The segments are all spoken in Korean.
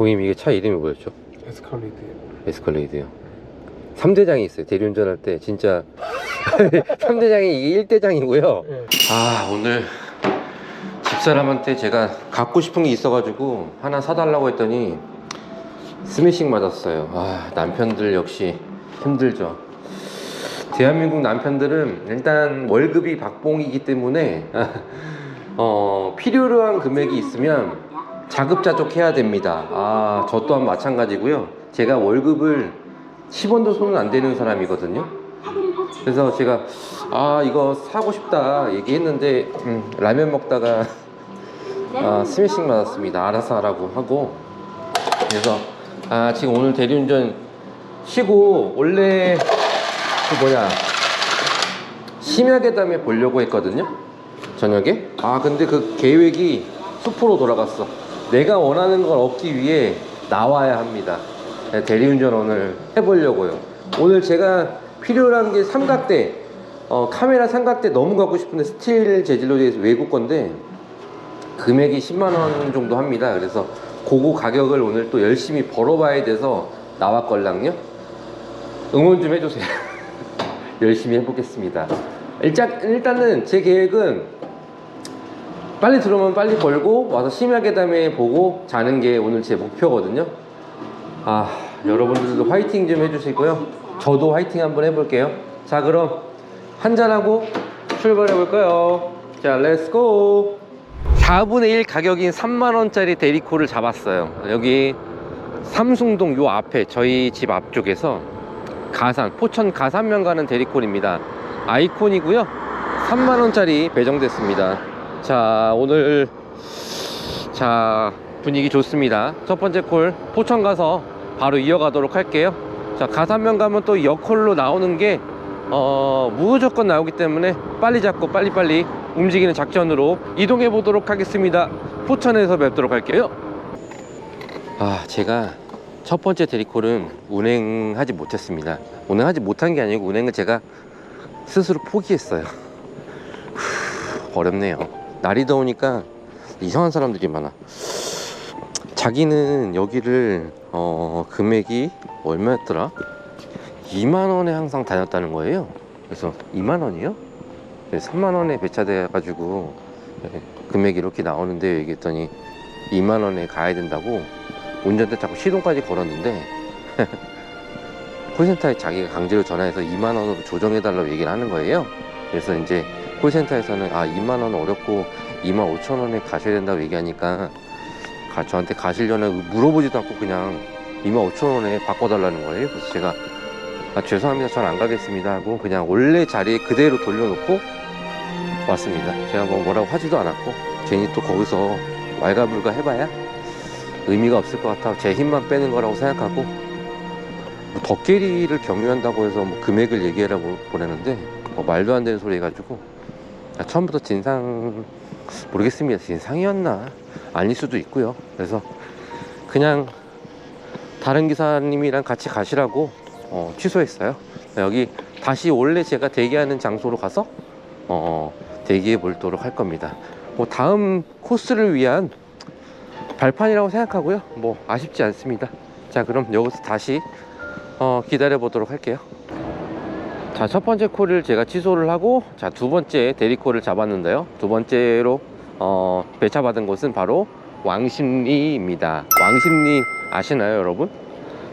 고객님 이게 차 이름이 뭐였죠? 에스컬레이드 에스컬레이드요. 3대장이 있어요. 대리운전 할 때. 진짜. 3대장이 이게 1대장이고요. 네. 아 오늘 집사람한테 제가 갖고 싶은 게 있어가지고 하나 사달라고 했더니 스매싱 맞았어요. 아 남편들 역시 힘들죠. 대한민국 남편들은 일단 월급이 박봉이기 때문에 어, 필요로 한 금액이 있으면 자급자족해야 됩니다. 아 저 또한 마찬가지고요. 제가 월급을 10원도 손은 안 대는 사람이거든요. 그래서 제가 아 이거 사고 싶다 얘기했는데 음, 라면 먹다가 아, 스매싱 맞았습니다. 알아서 하라고 하고. 그래서 아 지금 오늘 대리운전 쉬고 원래 그 뭐냐 심야계담에 보려고 했거든요. 저녁에. 아 근데 그 계획이 수포로 돌아갔어 내가 원하는 걸 얻기 위해 나와야 합니다. 네, 대리운전 오늘 해보려고요. 오늘 제가 필요한 게 삼각대 어, 카메라 삼각대 너무 갖고 싶은데 스틸 재질로 있어 외국 건데 금액이 10만원 정도 합니다. 그래서 그거 가격을 오늘 또 열심히 벌어봐야 돼서 나왔걸랑요? 응원 좀 해주세요. 열심히 해보겠습니다. 일단, 일단은 제 계획은 빨리 들어오면 빨리 벌고 와서 심야계담에 보고 자는 게 오늘 제 목표거든요. 아 여러분들도 화이팅 좀 해주시고요. 저도 화이팅 한번 해볼게요. 자 그럼 한잔하고 출발해 볼까요? 자 렛츠고 4분의 1 가격인 3만원짜리 데리코를 잡았어요. 여기 삼숭동 요 앞에 저희 집 앞쪽에서 가산 포천 가산면 가는 데리콜입니다. 아이콘이고요. 3만원짜리 배정됐습니다 자 오늘 자 분위기 좋습니다. 첫 번째 콜 포천 가서 바로 이어가도록 할게요. 자 가산면 가면 또 여콜로 나오는 게 어, 무조건 나오기 때문에 빨리 잡고 빨리빨리 움직이는 작전으로 이동해 보도록 하겠습니다. 포천에서 뵙도록 할게요. 아 제가 첫 번째 데리콜은 운행하지 못했습니다. 운행하지 못한 게 아니고 운행은 제가 스스로 포기했어요. 후, 어렵네요 날이 더우니까 이상한 사람들이 많아. 자기는 여기를 어, 금액이 얼마였더라? 2만 원에 항상 다녔다는 거예요. 그래서 2만 원이요? 3만 원에 배차돼 가지고 네, 금액이 이렇게 나오는데 얘기했더니 2만 원에 가야 된다고 운전대 자꾸 시동까지 걸었는데 콜센터에 자기가 강제로 전화해서 2만 원으로 조정해 달라고 얘기를 하는 거예요. 그래서 이제 콜센터에서는 아 2만 원 어렵고 2만 5천 원에 가셔야 된다고 얘기하니까 가- 저한테 가시려나 물어보지도 않고 그냥 2만 5천 원에 바꿔달라는 거예요. 그래서 제가 아, 죄송합니다. 전 안 가겠습니다 하고 그냥 원래 자리에 그대로 돌려놓고 왔습니다. 제가 뭐 뭐라고 하지도 않았고 괜히 또 거기서 왈가불가 해봐야 의미가 없을 것 같아 제 힘만 빼는 거라고 생각하고 뭐 덕계리를 경유한다고 해서 뭐 금액을 얘기해라고 보내는데 뭐 말도 안 되는 소리 해가지고 아, 처음부터 진상 모르겠습니다. 진상이었나? 아닐 수도 있고요. 그래서 그냥 다른 기사님이랑 같이 가시라고 어, 취소했어요. 여기 다시 원래 제가 대기하는 장소로 가서 어, 대기해 보도록 할 겁니다. 뭐 다음 코스를 위한 발판이라고 생각하고요. 뭐 아쉽지 않습니다. 자 그럼 여기서 다시 어, 기다려 보도록 할게요 자 첫 번째 콜을 제가 취소를 하고 자 두 번째 대리콜을 잡았는데요. 두 번째로 어, 배차 받은 곳은 바로 왕십리입니다. 왕십리 아시나요 여러분?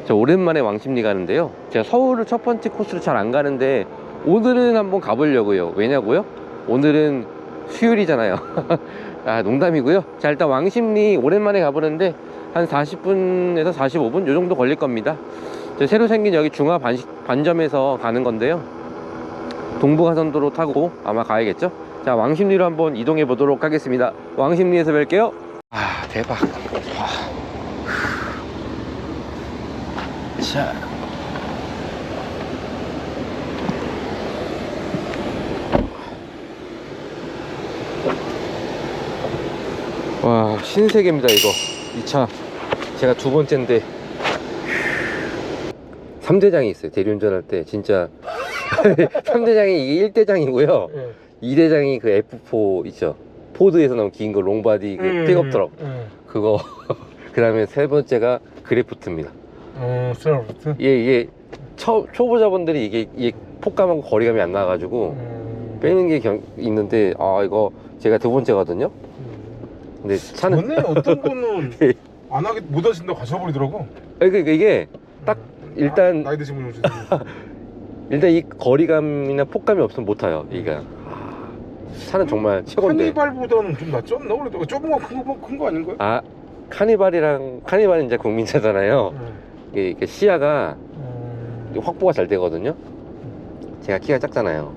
저 오랜만에 왕십리 가는데요. 제가 서울을 첫 번째 코스로 잘 안 가는데 오늘은 한번 가보려고요. 왜냐고요? 오늘은 수요일이잖아요. 아 농담이고요. 자 일단 왕십리 오랜만에 가보는데 한 40분에서 45분 요 정도 걸릴 겁니다. 저 새로 생긴 여기 중화 반, 반점에서 가는 건데요 동부가선도로 타고 아마 가야겠죠? 자 왕십리로 한번 이동해 보도록 하겠습니다. 왕십리에서 뵐게요. 아 대박. 와. 자. 와 신세계입니다 이거. 이 차. 제가 두 번째인데. 3대장이 있어요. 대리운전할 때. 진짜 3대장이 이게 1대장이고요 네. 2대장이 그 F4 있죠 포드에서 나온 긴 거 롱바디 그 픽업 트럭 네. 그거 그 다음에 세 번째가 그래프트입니다. 어, 스타르트. 이게, 이게 초, 초보자분들이 이게, 이게 폭감하고 거리감이 안 나가지고 음, 빼는 게 경- 있는데, 아, 이거 제가 두 번째거든요? 음. 근데 차는. 전에 어떤 분은 예. 안 하게 못 하신다고 가셔버리더라고. 그러니까 이게 딱 음. 일단- 나, 나이 드신 분이 오시는 일단 이 거리감이나 폭감이 없으면 못 타요. 이게. 아, 차는 정말 최고인데. 카니발보다는 좀 낫지 않나? 그래도 좁은 거큰거큰거 아닌가요? 아, 카니발이랑, 카니발은 이제 국민차잖아요. 음. 이게, 이게 시야가 음. 확보가 잘 되거든요. 제가 키가 작잖아요.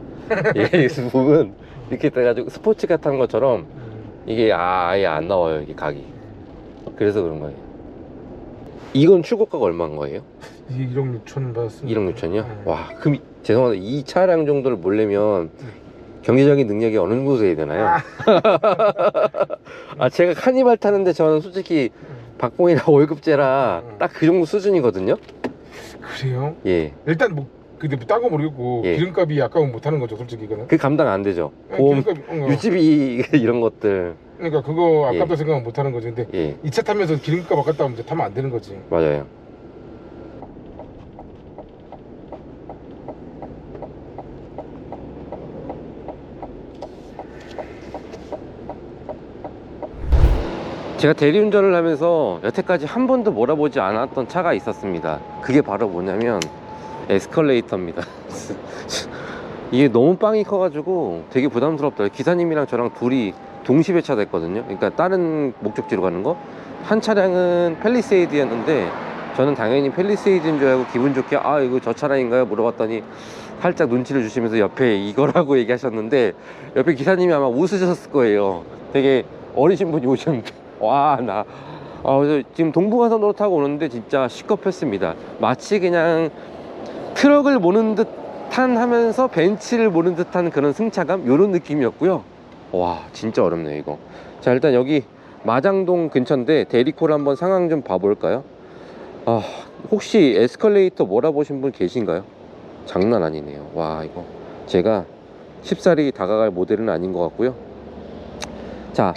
이 부분 이렇게 돼가지고 스포츠카 탄 것처럼 음. 이게 아예 안 나와요 이게 각이. 그래서 그런 거예요. 이건 출고가가 얼마인 거예요? 이게 1억 6천 받았습니다. 1억 6천이요? 음. 와, 그럼 이- 죄송한데 이 차량 정도를 몰려면 경제적인 능력이 어느 정도 돼야 되나요? 아, 제가 카니발 타는데 저는 솔직히 음. 박봉이랑 월급제라 음. 딱 그 정도 수준이거든요. 그래요? 예, 일단 뭐 근데 뭐 딴거 모르겠고 예. 기름값이 아까운 못 하는 거죠, 솔직히 이거는. 그 감당 안 되죠. 예, 보험, 기름값, 어, 유지비 이런 것들. 그러니까 그거 아깝다 예. 생각하면 못 하는 거죠. 근데 예, 이 차 타면서 기름값 아깝다 하면 이제 타면 안 되는 거지. 맞아요. 제가 대리운전을 하면서 여태까지 한 번도 몰아보지 않았던 차가 있었습니다. 그게 바로 뭐냐면 에스컬레이터입니다. 이게 너무 빵이 커가지고 되게 부담스럽더라고요. 기사님이랑 저랑 둘이 동시 배차됐거든요. 그러니까 다른 목적지로 가는 거. 한 차량은 펠리세이드였는데 저는 당연히 펠리세이드인 줄 알고 기분 좋게 아 이거 저 차량인가요? 물어봤더니 살짝 눈치를 주시면서 옆에 이거라고 얘기하셨는데 옆에 기사님이 아마 웃으셨을 거예요. 되게 어리신 분이 오셨는데 와나 아, 그래서 지금 동부간선도로 타고 오는데 진짜 시겁했습니다. 마치 그냥 트럭을 모는 듯한 하면서 벤치를 모는 듯한 그런 승차감 이런 느낌이었고요. 와 진짜 어렵네요 이거. 자 일단 여기 마장동 근처인데 대리콜 한번 상황 좀 봐볼까요? 아 혹시 에스컬레이터 몰아보신 분 계신가요? 장난 아니네요. 와 이거 제가 쉽사리 다가갈 모델은 아닌 것 같고요. 자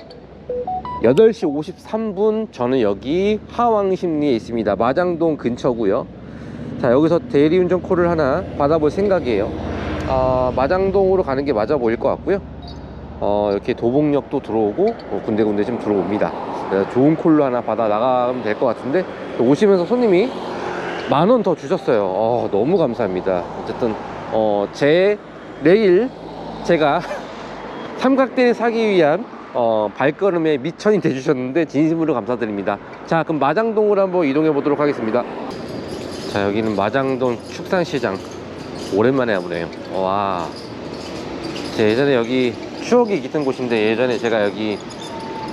8시 53분 저는 여기 하왕심리에 있습니다. 마장동 근처고요. 자 여기서 대리운전 콜을 하나 받아볼 생각이에요. 아, 마장동으로 가는 게 맞아 보일 것 같고요. 어, 이렇게 도봉역도 들어오고 어, 군데군데 좀 들어옵니다. 그래서 좋은 콜로 하나 받아 나가면 될 것 같은데 오시면서 손님이 만 원 더 주셨어요. 어, 너무 감사합니다. 어쨌든 어, 제 내일 제가 삼각대를 사기 위한 어, 발걸음에 미천이 돼주셨는데 진심으로 감사드립니다. 자 그럼 마장동으로 한번 이동해 보도록 하겠습니다. 자 여기는 마장동 축산시장 오랜만에 와보네요. 와, 제 예전에 여기 추억이 깃든 곳인데 예전에 제가 여기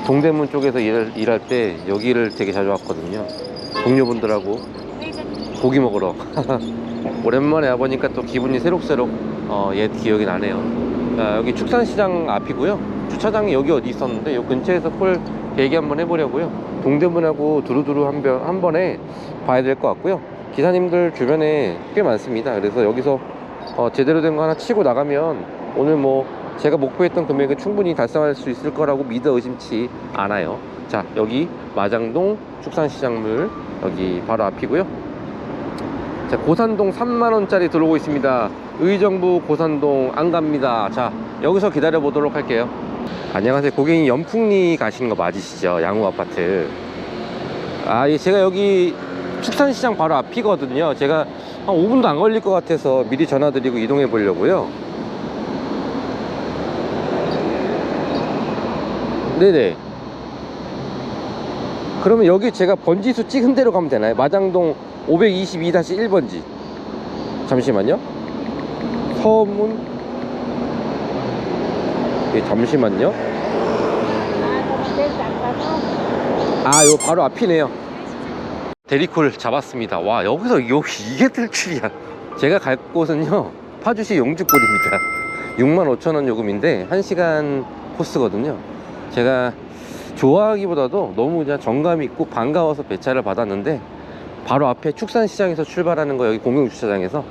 동대문 쪽에서 일, 일할 때 여기를 되게 자주 왔거든요. 동료분들하고 고기 먹으러. 오랜만에 와보니까 또 기분이 새록새록 어, 옛 기억이 나네요. 자, 여기 축산시장 앞이고요. 주차장이 여기 어디 있었는데 요 근처에서 콜 대기 한번 해보려고요. 동대문하고 두루두루 한, 번- 한 번에 봐야 될 것 같고요. 기사님들 주변에 꽤 많습니다. 그래서 여기서 어, 제대로 된 거 하나 치고 나가면 오늘 뭐 제가 목표했던 금액은 충분히 달성할 수 있을 거라고 믿어 의심치 않아요. 자, 여기 마장동 축산시장물 여기 바로 앞이고요. 자, 고산동 3만원짜리 들어오고 있습니다. 의정부 고산동 안 갑니다. 자, 여기서 기다려 보도록 할게요. 안녕하세요. 고객님 연풍리 가시는 거 맞으시죠? 양우 아파트. 아, 예, 제가 여기 축산시장 바로 앞이거든요. 제가 한 5분도 안 걸릴 것 같아서 미리 전화드리고 이동해 보려고요. 네네. 그러면 여기 제가 번지수 찍은 대로 가면 되나요? 마장동 522-1번지. 잠시만요. 서문. 예, 잠시만요. 아, 요 바로 앞이네요. 대리콜 잡았습니다. 와, 여기서 여기 이게 뜰 줄이야. 제가 갈 곳은요, 파주시 용주골입니다. 65,000원 요금인데, 1시간 코스거든요. 제가 좋아하기보다도 너무 그냥 정감 있고 반가워서 배차를 받았는데, 바로 앞에 축산시장에서 출발하는 거 여기 공용주차장에서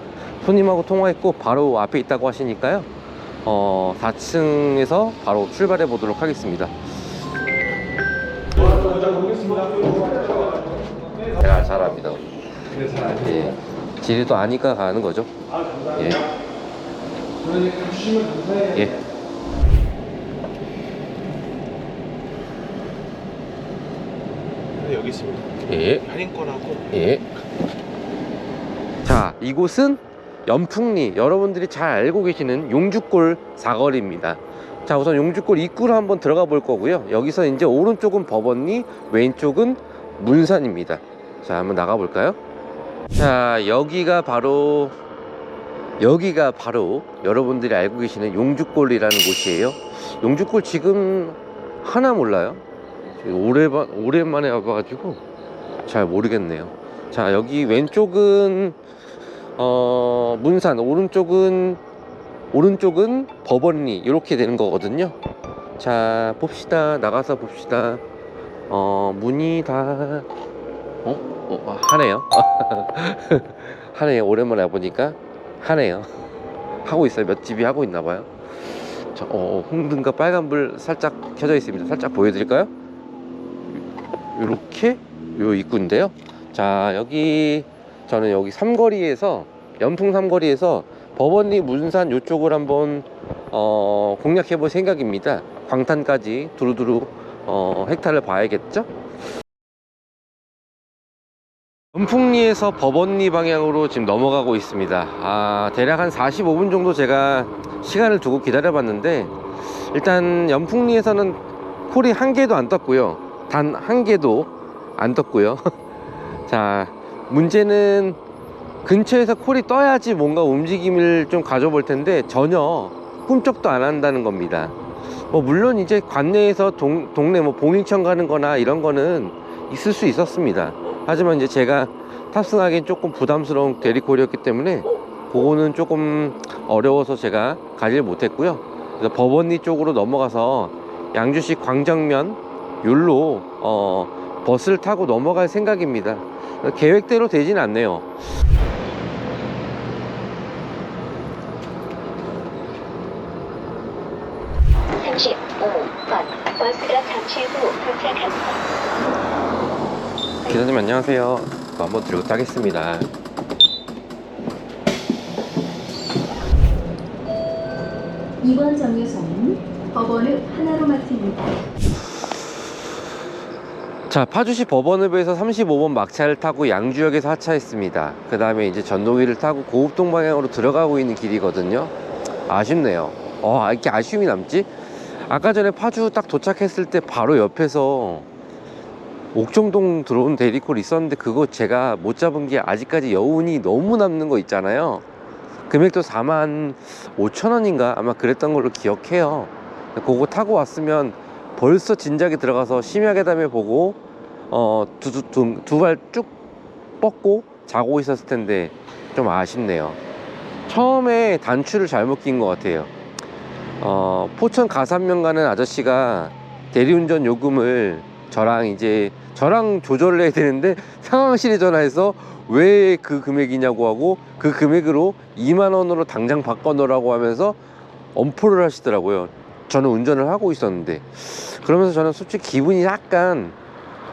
손님하고 통화했고 바로 앞에 있다고 하시니까요. 어, 4층에서 바로 출발해 보도록 하겠습니다. 알죠. 예. 지리도 아니까 가는 거죠. 아. 예. 예. 네, 여기 있습니다. 예. 할인권하고 예. 자, 이곳은 연풍리 여러분들이 잘 알고 계시는 용주골 사거리입니다. 자, 우선 용주골 입구로 한번 들어가 볼 거고요. 여기서 이제 오른쪽은 법원리, 왼쪽은 문산입니다. 자, 한번 나가 볼까요? 자, 여기가 바로 여기가 바로 여러분들이 알고 계시는 용주골이라는 곳이에요. 용주골 지금 하나 몰라요. 오래바, 오랜만에 와가지고 잘 모르겠네요. 자, 여기 왼쪽은 어, 문산, 오른쪽은 오른쪽은 법원리 이렇게 되는 거거든요. 자, 봅시다. 나가서 봅시다. 어, 문이 다 어? 어 하네요. 하네요. 오랜만에 와보니까 하네요. 하고 있어요. 몇 집이 하고 있나 봐요. 자, 어, 홍등과 빨간불 살짝 켜져 있습니다. 살짝 보여드릴까요? 이렇게 요 입구인데요. 자 여기 저는 여기 삼거리에서 연풍 삼거리에서 법원리 문산 요쪽을 한번 어, 공략해 볼 생각입니다. 광탄까지 두루두루 어, 헥타를 봐야겠죠? 연풍리에서 법원리 방향으로 지금 넘어가고 있습니다. 아, 대략 한 45분 정도 제가 시간을 두고 기다려 봤는데 일단 연풍리에서는 콜이 한 개도 안 떴고요. 단 한 개도 안 떴고요. 자, 문제는 근처에서 콜이 떠야지 뭔가 움직임을 좀 가져볼 텐데 전혀 꿈쩍도 안 한다는 겁니다. 뭐 물론 이제 관내에서 동, 동네 뭐 봉인천 가는 거나 이런 거는 있을 수 있었습니다. 하지만 이제 제가 탑승하기엔 조금 부담스러운 대리콜이었기 때문에 그거는 조금 어려워서 제가 가지를 못했고요. 그래서 법원리 쪽으로 넘어가서 양주시 광정면 율로 어, 버스를 타고 넘어갈 생각입니다. 계획대로 되진 않네요. 삼십 오 번 버스가 잠시 후 도착합니다. 기사님 안녕하세요. 또 한번 들고 타겠습니다. 이번 정류소는 법원을 하나로마트입니다. 자, 파주시 법원읍에서 35번 막차를 타고 양주역에서 하차했습니다. 그 다음에 이제 전동위를 타고 고읍동 방향으로 들어가고 있는 길이거든요. 아쉽네요. 어, 아, 이렇게 아쉬움이 남지? 아까 전에 파주 딱 도착했을 때 바로 옆에서 옥정동 들어온 대리콜 있었는데 그거 제가 못 잡은 게 아직까지 여운이 너무 남는 거 있잖아요. 금액도 4만 5천 원인가 아마 그랬던 걸로 기억해요. 그거 타고 왔으면 벌써 진작에 들어가서 심야계담에 보고 어두두 발쭉 뻗고 자고 있었을 텐데 좀 아쉽네요. 처음에 단추를 잘못 낀 것 같아요. 어, 포천 가산면 가는 아저씨가 대리운전 요금을 저랑 이제 저랑 조절을 해야 되는데 상황실에 전화해서 왜 그 금액이냐고 하고 그 금액으로 2만 원으로 당장 바꿔 놓으라고 하면서 엄포를 하시더라고요. 저는 운전을 하고 있었는데 그러면서 저는 솔직히 기분이 약간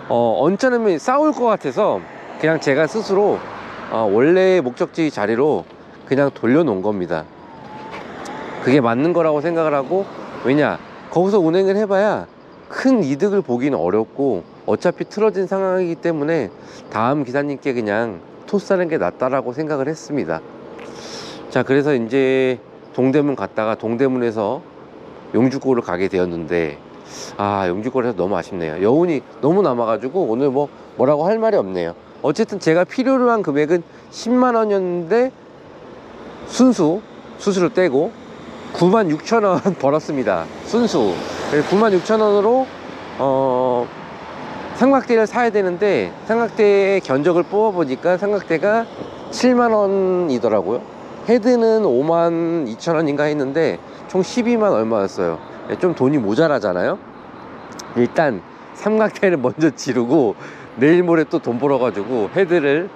어, 언짢으면 싸울 것 같아서 그냥 제가 스스로 어, 원래 목적지 자리로 그냥 돌려놓은 겁니다. 그게 맞는 거라고 생각을 하고 왜냐 거기서 운행을 해봐야 큰 이득을 보기는 어렵고 어차피 틀어진 상황이기 때문에 다음 기사님께 그냥 토스하는 게 낫다라고 생각을 했습니다. 자 그래서 이제 동대문 갔다가 동대문에서 용주골을 가게 되었는데 아 용주골에서 너무 아쉽네요. 여운이 너무 남아가지고 오늘 뭐 뭐라고 할 말이 없네요. 어쨌든 제가 필요로 한 금액은 10만 원이었는데 순수 수수료 떼고 9만 6천 원 벌었습니다. 순수 9만 6천 원으로 어 삼각대를 사야 되는데 삼각대의 견적을 뽑아보니까 삼각대가 7만 원이더라고요. 헤드는 5만 2천 원인가 했는데 총 12만 얼마였어요. 예, 좀 돈이 모자라잖아요. 일단 삼각대를 먼저 지르고 내일 모레 또 돈 벌어가지고 헤드를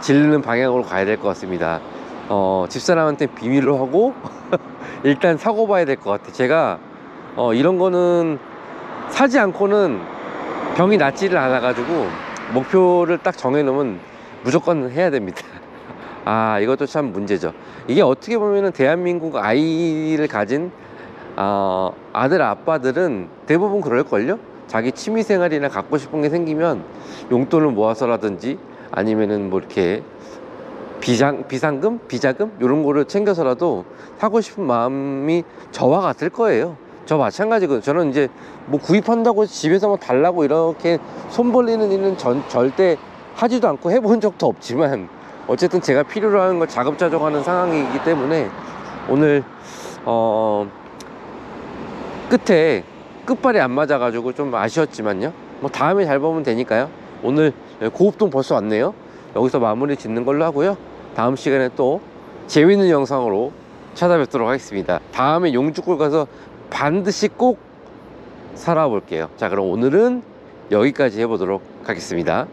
지르는 방향으로 가야 될 것 같습니다. 어, 집사람한테 비밀로 하고 일단 사고 봐야 될 것 같아. 제가 어, 이런 거는 사지 않고는 병이 낫지를 않아 가지고 목표를 딱 정해 놓으면 무조건 해야 됩니다. 아, 이것도 참 문제죠. 이게 어떻게 보면은 대한민국 아이를 가진 어, 아들 아빠들은 대부분 그럴걸요? 자기 취미생활이나 갖고 싶은 게 생기면 용돈을 모아서라든지 아니면은 뭐 이렇게 비상, 비상금? 비자금? 이런 거를 챙겨서라도 사고 싶은 마음이 저와 같을 거예요. 저 마찬가지거든요. 저는 이제 뭐 구입한다고 집에서 뭐 달라고 이렇게 손 벌리는 일은 전, 절대 하지도 않고 해본 적도 없지만 어쨌든 제가 필요로 하는 걸 자급자족하는 상황이기 때문에 오늘 어 끝에 끝발이 안 맞아가지고 좀 아쉬웠지만요. 뭐 다음에 잘 보면 되니까요. 오늘 고읍동 벌써 왔네요. 여기서 마무리 짓는 걸로 하고요. 다음 시간에 또 재밌는 영상으로 찾아뵙도록 하겠습니다. 다음에 용주골 가서 반드시 꼭 살아볼게요. 자, 그럼 오늘은 여기까지 해보도록 하겠습니다.